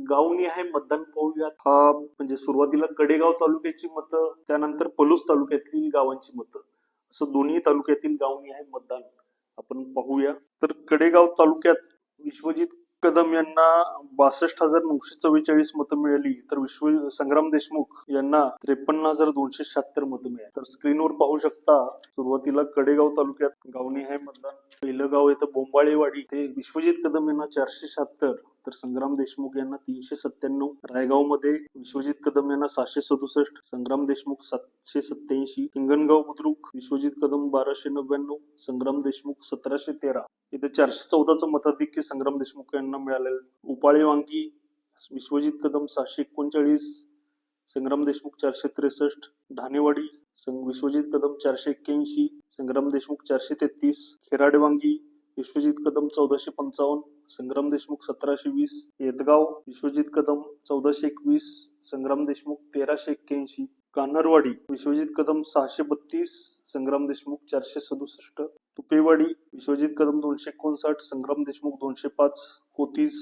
गावनिहाय मतदान पाहूयात. हा म्हणजे सुरुवातीला कडेगाव तालुक्याची मतं त्यानंतर पलूस तालुक्यातील गावांची मतं. असं दोन्ही तालुक्यातील गावनिहाय मतदान. आपण पाहूया. तर कडेगाव तालुक्यात विश्वजित कदम यांना बासष्ट हजार नऊशे चव्वेचाळीस मतं मिळाली. तर विश्व संग्राम देशमुख यांना त्रेपन्न हजार दोनशे शहात्तर मतं मिळाली. तर स्क्रीनवर पाहू शकता सुरुवातीला कडेगाव तालुक्यात गावनिहाय मतदान. पहिलं गाव येतं बोंबाळेवाडी. ते विश्वजित कदम यांना चारशे शहात्तर. तर संग्राम देशमुख यांना तीनशे सत्त्याण्णव रायगावमध्ये विश्वजित कदम यांना सहाशे सदुसष्ट संग्राम देशमुख सातशे सत्याऐंशी हिंगणगाव बुद्रुक विश्वजित कदम बाराशे नव्याण्णव संग्राम देशमुख सतराशे तेरा. इथे चारशे चौदाचं मताधिक्य संग्राम देशमुख यांना मिळालेलं उपाळे वांगी विश्वजित कदम सहाशे एकोणचाळीस संग्राम देशमुख चारशे त्रेसष्ट ढाणेवाडी विश्वजित कदम चारशे एक्क्याऐंशी संग्राम देशमुख चारशे तेहतीस खेराडे वांगी विश्वजित कदम चौदाशे पंचावन्न संग्राम देशमुख सतराशे वीस येदगाव विश्वजित कदम चौदाशे एकवीस संग्राम देशमुख तेराशे एक्क्याऐंशी कान्हरवाडी विश्वजित कदम सहाशे बत्तीस संग्राम देशमुख चारशे सदुसष्ट तुपेवाडी विश्वजित कदम दोनशे एकोणसाठ संग्राम देशमुख दोनशे पाच कोतीस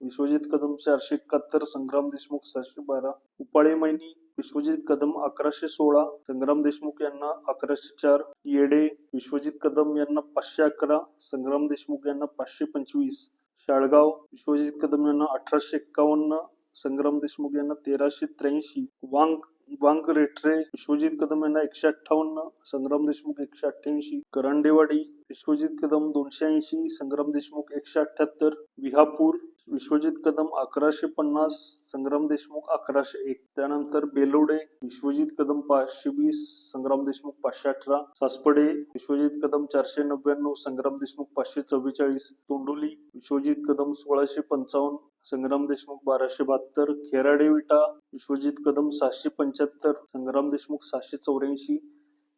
विश्वजित कदम चारशे एकाहत्तर संग्राम देशमुख सहाशे बारा उपाळे मैनी विश्वजित कदम अकराशे सोळा संग्राम देशमुख यांना अकराशे चार येडे विश्वजित कदम यांना पाचशे अकरा संग्राम देशमुख यांना पाचशे पंचवीस शाळगाव विश्वजित कदम यांना अठराशे एक्कावन्न संग्राम देशमुख यांना तेराशे त्र्याऐंशी वांग वांग रेठरे विश्वजित कदम यांना एकशे अठ्ठावन्न संग्राम देशमुख एकशे अठ्ठ्याऐंशी करंडेवाडी विश्वजित कदम दोनशे ऐंशी संग्राम देशमुख एकशे अठ्ठ्याहत्तर विहापूर विश्वजित कदम अकराशे पन्नास संग्राम देशमुख अकराशे एक. त्यानंतर बेलोडे विश्वजित कदम पाचशे वीस संग्राम देशमुख पाचशे अठरा सासपडे विश्वजित कदम चारशे नव्याण्णव संग्राम देशमुख पाचशे चव्वेचाळीस तोंडोली विश्वजित कदम सोळाशे पंचावन्न संग्राम देशमुख बाराशे बहात्तर खेराडे विटा विश्वजित कदम सहाशे पंच्याहत्तर संग्राम देशमुख सहाशे चौऱ्याऐंशी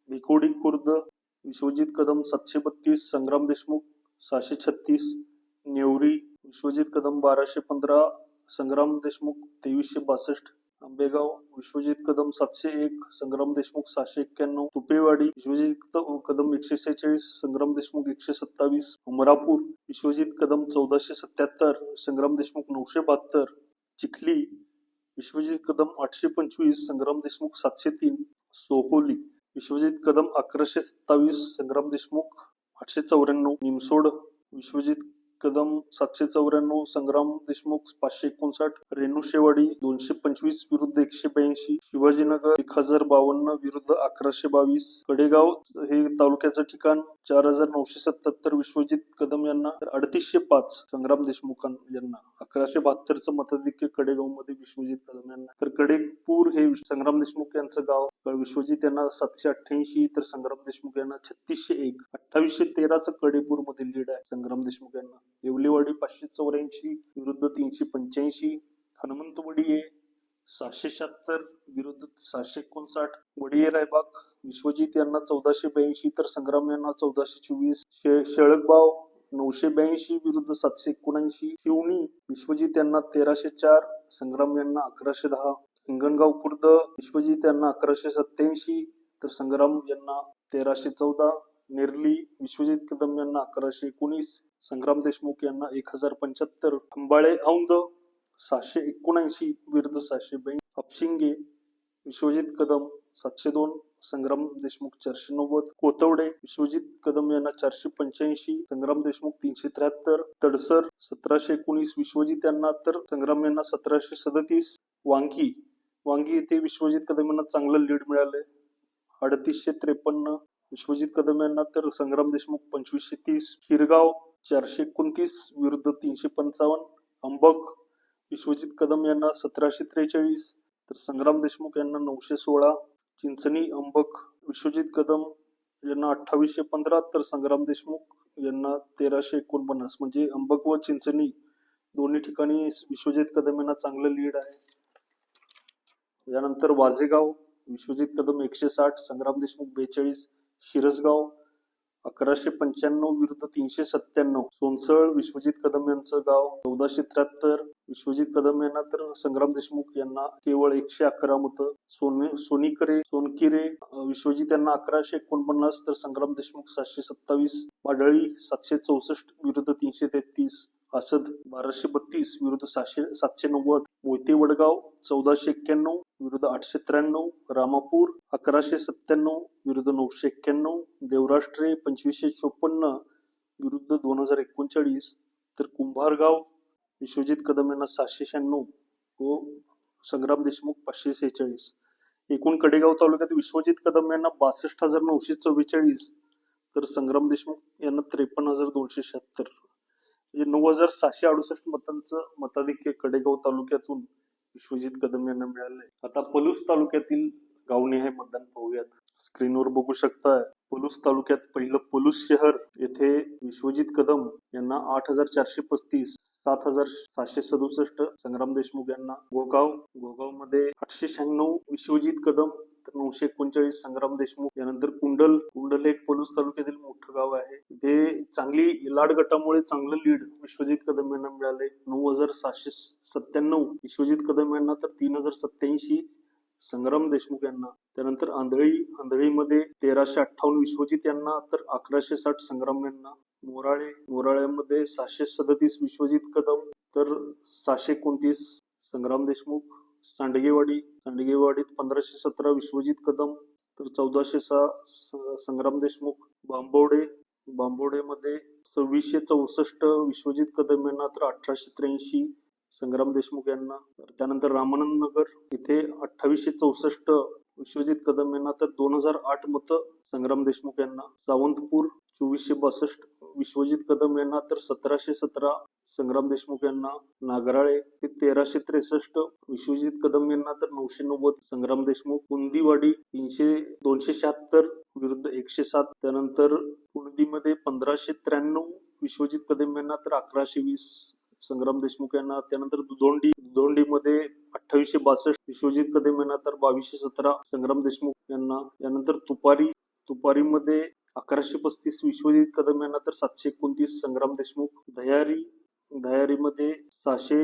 भिकोडी खुर्द विश्वजित कदम सातशे बत्तीस संग्राम देशमुख सहाशे छत्तीस नेवरी विश्वजित कदम बाराशे पंधरा संग्राम देशमुख तेवीसशे बासष्ट. आंबेगाव विश्वजित कदम सातशे एक संग्राम देशमुख सहाशे एक्क्याण्णव तुपेवाडी विश्वजित कदम एकशे सेहेचाळीस संग्राम देशमुख एकशे सत्तावीस उमरापूर विश्वजित कदम चौदाशे सत्याहत्तर संग्राम देशमुख नऊशे बहात्तर चिखली विश्वजित कदम आठशे पंचवीस संग्राम देशमुख सातशे तीन सोहोली विश्वजित कदम अकराशे सत्तावीस संग्राम देशमुख आठशे चौऱ्याण्णव निमसोड विश्वजित कदम सातशे चौऱ्याण्णव संग्राम देशमुख पाचशे एकोणसाठ रेणू शेवाडी दोनशे पंचवीस विरुद्ध एकशे ब्याऐंशी शिवाजीनगर एक हजार बावन्न विरुद्ध अकराशे बावीस कडेगाव हे तालुक्याचं ठिकाण चार हजार नऊशे सत्याहत्तर विश्वजित कदम यांना तर अडतीसशे पाच संग्राम देशमुख यांना अकराशे बहात्तरचं मताधिक्य कडेगावमध्ये विश्वजित कदम यांना. तर कडेपूर हे संग्राम देशमुख यांचं गाव विश्वजित यांना सातशे अठ्ठ्याऐंशी तर संग्राम देशमुख यांना छत्तीसशे एक. अठ्ठावीसशे तेराचं कडेपूरमध्ये लीड आहे संग्राम देशमुख यांना. येवलेवाडी पाचशे चौऱ्याऐंशी विरुद्ध तीनशे पंच्याऐंशी. हनुमंतवाडी आहे सहाशे शहात्तर विरुद्ध सहाशे एकोणसाठ वडिये रायबाग विश्वजित यांना चौदाशे ब्याऐंशी तर संग्राम यांना चौदाशे चोवीस शे शेळकबाव नऊशे ब्याऐंशी विरुद्ध सातशे एकोणऐंशी शिवणी विश्वजित यांना तेराशे चार संग्राम यांना अकराशे दहा हिंगणगाव खुर्द विश्वजित यांना अकराशे सत्याऐंशी तर संग्राम यांना तेराशे चौदा नेरली विश्वजित कदम यांना अकराशे एकोणीस संग्राम देशमुख यांना एक हजार पंच्याहत्तर अंबाळे औंद सहाशे एकोणऐंशी विरुद्ध सहाशे ब्याऐंशी. हापशिंगे विश्वजित कदम सातशे दोन संग्राम देशमुख चारशे नव्वद. कोतवडे विश्वजित कदम यांना चारशे पंच्याऐंशी संग्राम देशमुख तीनशे त्र्याहत्तर. तडसर सतराशे एकोणीस विश्वजित यांना तर संग्राम यांना सतराशे सदतीस. वांगी वांगी येथे विश्वजित कदम यांना चांगलं लीड मिळालंय. अडतीसशे त्रेपन्न विश्वजित कदम यांना तर संग्राम देशमुख पंचवीसशे तीस. शिरगाव चारशे एकोणतीस विरुद्ध तीनशे पंचावन्न. अंबक विश्वजित कदम यांना सतराशे त्रेचाळीस तर संग्राम देशमुख यांना नऊशे सोळा चिंचणी अंबक विश्वजित कदम यांना अठ्ठावीसशे पंधरा तर संग्राम देशमुख यांना तेराशे एकोणपन्नास. म्हणजे अंबक व चिंचणी दोन्ही ठिकाणी विश्वजित कदम यांना चांगलं लीड आहे. यानंतर वाझेगाव विश्वजित कदम एकशे साठ संग्राम देशमुख बेचाळीस शिरसगाव अकराशे पंच्याण्णव विरुद्ध तीनशे सत्त्याण्णव. सोनसळ विश्वजित कदम यांचं गाव. चौदाशे त्र्याहत्तर विश्वजित कदम यांना तर संग्राम देशमुख यांना केवळ एकशे अकरा मतं. सोने सोनीकरे सोनकिरे विश्वजित यांना अकराशे एकोणपन्नास तर संग्राम देशमुख सातशे सत्तावीस वाडळी सातशे चौसष्ट विरुद्ध तीनशे तेहतीस आसद बाराशे बत्तीस विरुद्ध सहाशे सातशे नव्वद मोहिते वडगाव चौदाशे एक्क्याण्णव विरुद्ध आठशे त्र्याण्णव रामापूर अकराशे सत्त्याण्णव विरुद्ध नऊशे एक्क्याण्णव देवराष्ट्रे पंचवीसशे चोपन्न विरुद्ध दोन हजार एकोणचाळीस तर कुंभारगाव विश्वजित कदम यांना सहाशे शहाण्णव व संग्राम देशमुख पाचशे सेहेचाळीस. एकूण कडेगाव तालुक्यात विश्वजित कदम यांना बासष्ट हजार नऊशे चव्वेचाळीस तर संग्राम देशमुख यांना त्रेपन्न हजार दोनशे शहात्तर. म्हणजे नऊ हजार सहाशे अडुसष्ट मतांचं मताधिक्य कडेगाव तालुक्यातून विश्वजित कदम यांना मिळालंय. आता पलूस तालुक्यातील गावनिहाय मतदान पाहूयात. स्क्रीनवर बघू शकताय पलूस तालुक्यात पहिलं पलूस शहर येथे विश्वजित कदम यांना आठ हजार चारशे पस्तीस सात हजार सहाशे सदुसष्ट संग्राम देशमुख यांना गोगाव गोगावमध्ये आठशे शहाण्णव विश्वजित कदम नऊशे एकोणचाळीस संग्राम देशमुख यानंतर कुंडल कुंडल हे एक पलूस तालुक्यातील मोठं गाव आहे. इथे चांगली लाड गटामुळे चांगलं लीड विश्वजित कदम यांना मिळाले. नऊ हजार सहाशे सत्त्याण्णव विश्वजित कदम यांना तर तीन हजार सत्याऐंशी संग्राम देशमुख यांना. त्यानंतर आंधळी आंधळीमध्ये तेराशे अठ्ठावन्न विश्वजित यांना तर अकराशे साठ संग्राम यांना. मोराळे मोराळ्यामध्ये सहाशे सदतीस विश्वजित कदम तर सहाशे एकोणतीस संग्राम देशमुख. सांडगेवाडी सांडगेवाडीत पंधराशे सतरा विश्वजित कदम तर चौदाशे सहा स- संग्राम देशमुख बांबवडे बांबवडेमध्ये सव्वीसशे चौसष्ट विश्वजित कदम यांना तर अठराशे त्र्याऐंशी संग्राम देशमुख यांना. तर त्यानंतर रामानंद नगर इथे अठ्ठावीसशे चौसष्ट विश्वजित कदम यांना तर दोन हजार आठ मतं संग्राम देशमुख यांना सावंतपूर चोवीसशे बासष्ट विश्वजित कदम यांना तर सतराशे सतरा संग्राम देशमुख यांना नागराळे ते तेराशे त्रेसष्ट विश्वजित कदम यांना तर नऊशे नव्वद संग्राम देशमुख कुंदीवाडी तीनशे दोनशे शहात्तर विरुद्ध एकशे सात त्यानंतर कुंदीमध्ये पंधराशे त्र्याण्णव विश्वजित कदम यांना तर अकराशे वीस संग्राम देशमुख यांना त्यानंतर दुधोंडी दुधोंडीमध्ये अठ्ठावीसशे बासष्ट विश्वजित कदम यांना तर बावीसशे सतरा संग्राम देशमुख यांना यानंतर तुपारी तुपारीमध्ये अकराशे पस्तीस विश्वजित कदम यांना तर सातशे एकोणतीस संग्राम देशमुख दह्यारी दह्यारीमध्ये सहाशे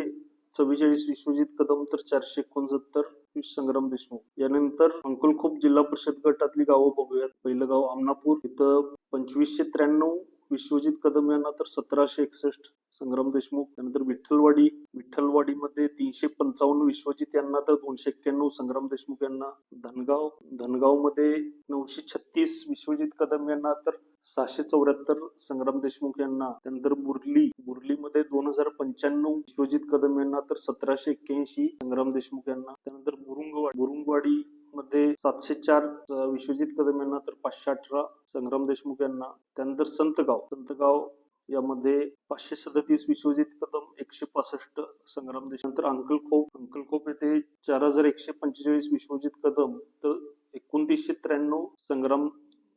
चव्वेचाळीस विश्वजित कदम तर चारशे एकोणसत्तर संग्राम देशमुख. यानंतर अंकुलखोप जिल्हा परिषद गटातली गावं बघूयात. पहिलं गाव आमनापूर इथं पंचवीसशे त्र्याण्णव विश्वजित कदम यांना तर सतराशे एकसष्ट संग्राम देशमुख त्यानंतर विठ्ठलवाडी विठ्ठलवाडीमध्ये तीनशे पंचावन्न विश्वजित यांना तर दोनशे एक्क्याण्णव संग्राम देशमुख यांना. धनगाव धनगावमध्ये नऊशे छत्तीस विश्वजित कदम यांना तर सहाशे चौऱ्याहत्तर संग्राम देशमुख यांना. त्यानंतर बुर्ली बुर्लीमध्ये दोन हजार पंच्याण्णव विश्वजित कदम यांना तर सतराशे एक्क्याऐंशी संग्राम देशमुख यांना. त्यानंतर बुरुंगवाडी बुरुंगवाडी मध्ये सातशे चार विश्वजित कदम यांना तर पाचशे अठरा संग्राम देशमुख यांना. त्यानंतर संतगाव संतगाव यामध्ये पाचशे सदतीस विश्वजित कदम एकशे पासष्ट संग्राम देश नंतर अंकलखोप अंकलखोप येथे चार हजार एकशे पंचेचाळीस विश्वजित कदम तर एकोणतीसशे त्र्याण्णव संग्राम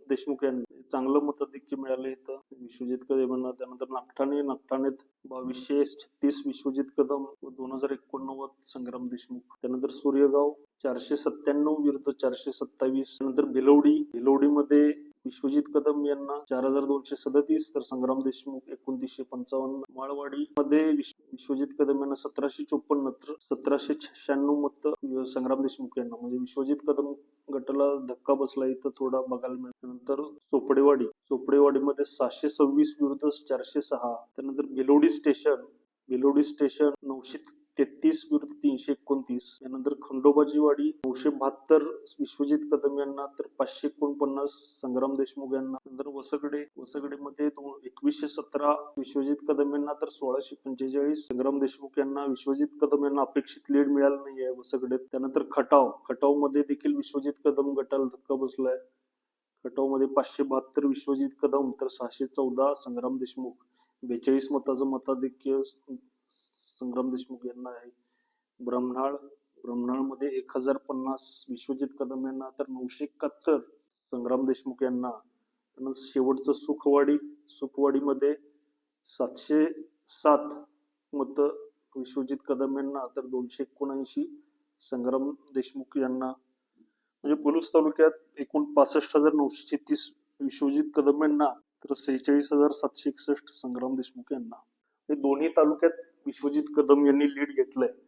देशमुख यांना चांगलं मताधिक्य मिळालं इथं. विश्वजित कदम यांना त्यानंतर नागठाणे नागठाणेत बावीसशे छत्तीस विश्वजित कदम व दोन हजार एकोणनव्वद संग्राम देशमुख. त्यानंतर सूर्यगाव चारशे सत्त्याण्णव विरुद्ध चारशे सत्तावीस. नंतर भिलवडी. भिलवडीमध्ये विश्वजित कदम यांना चार हजार दोनशे सदतीस तर संग्राम देशमुख एकोणतीसशे पंचावन्न माळवाडी मध्ये विश्वजित कदम यांना सतराशे चोपन्न तर सतराशे शहाण्णव मत संग्राम देशमुख यांना. म्हणजे विश्वजित कदम गटाला धक्का बसला इथं थोडा बघायला मिळतो नंतर चोपडेवाडी चोपडेवाडीमध्ये सहाशे सव्वीस विरुद्ध चारशे सहा. त्यानंतर बेलोडी स्टेशन. बेलोडी स्टेशन नऊशे तेहतीस विरुद्ध तीनशे एकोणतीस. यानंतर खंडोबाजीवाडी नऊशे बहात्तर विश्वजित कदम यांना तर पाचशे एकोणपन्नास संग्राम देशमुख यांना. नंतर वसगडे वसगडेमध्ये दोन एकवीसशे सतरा विश्वजित कदम यांना तर सोळाशे पंचेचाळीस संग्राम देशमुख यांना विश्वजित कदम यांना अपेक्षित लीड मिळाला नाही आहे वसगडेत. त्यानंतर खटाव खटावमध्ये देखील विश्वजित कदम गटाला धक्का बसलाय. खटावमध्ये पाचशे बहात्तर विश्वजित कदम तर सहाशे चौदा संग्राम देशमुख. बेचाळीस मताचं मताधिक्य संग्राम देशमुख यांना आहे. ब्रह्मणाळ ब्रह्मणाळमध्ये एक हजार पन्नास विश्वजित कदम यांना तर नऊशे एकाहत्तर संग्राम देशमुख यांना. त्यानंतर शेवटचं सुखवाडी सुखवाडीमध्ये सातशे सात मत विश्वजित कदम यांना तर दोनशे एकोणऐंशी संग्राम देशमुख यांना. म्हणजे पुलूस तालुक्यात एकूण पासष्ट हजार नऊशे छत्तीस विश्वजित कदम यांना तर सेहेचाळीस हजार सातशे एकसष्ट संग्राम देशमुख यांना. हे दोन्ही तालुक्यात विश्वजित कदम यांनी लीड घेतलंय.